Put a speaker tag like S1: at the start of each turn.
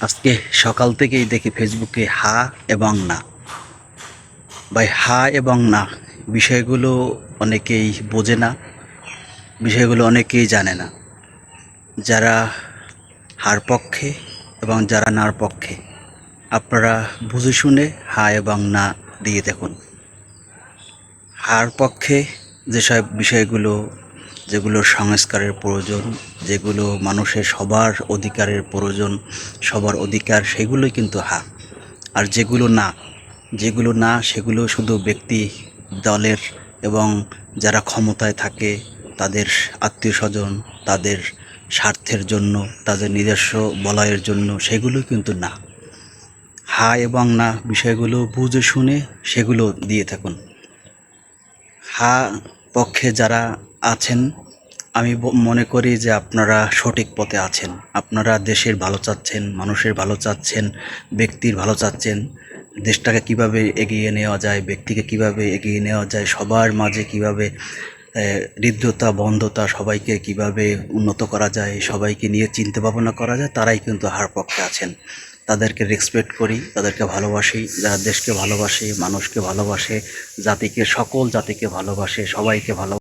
S1: আজকে সকাল থেকেই দেখি ফেসবুকে হা এবং না। ভাই, হা এবং না বিষয়গুলো অনেকেই বোঝে না, বিষয়গুলো অনেকেই জানে না। যারা হার পক্ষে এবং যারা নার পক্ষে, আপনারা বুঝে শুনে হা এবং না দিয়ে দেখুন। হার পক্ষে যেসব বিষয়গুলো যেগুলো সংস্কারের প্রয়োজন, যেগুলো মানুষের সবার অধিকারের প্রয়োজন, সবার অধিকার সেগুলোই কিন্তু হা আর যেগুলো না যেগুলো না, সেগুলো শুধু ব্যক্তি দলের এবং যারা ক্ষমতায় থাকে, তাদের আত্মীয় স্বজন তাদের স্বার্থের জন্য, তাদের নিজস্ব বলয়ের জন্য সেগুলো কিন্তু না। হা এবং না বিষয়গুলো বুঝে শুনে সেগুলো দিয়ে থাকুন। হা পক্ষে যারা আছেন, আমি মনে করি যে আপনারা সঠিক পথে আছেন। আপনারা দেশের ভালো চাচ্ছেন, মানুষের ভালো চাচ্ছেন, ব্যক্তির ভালো চাচ্ছেন। দেশটাকে কীভাবে এগিয়ে নেওয়া যায়, ব্যক্তিকে কীভাবে এগিয়ে নেওয়া যায়, সবার মাঝে কীভাবে হৃদ্যতা, বন্ধতা, সবাইকে কীভাবে উন্নত করা যায়, সবাইকে নিয়ে চিন্তা ভাবনা করা যায়, তারাই কিন্তু হার পক্ষে আছেন। তাদেরকে রেসপেক্ট করি, তাদেরকে ভালোবাসি, যারা দেশকে ভালোবাসে, মানুষকে ভালোবাসে, জাতিকে, সকল জাতিকে ভালোবাসে, সবাইকে ভালো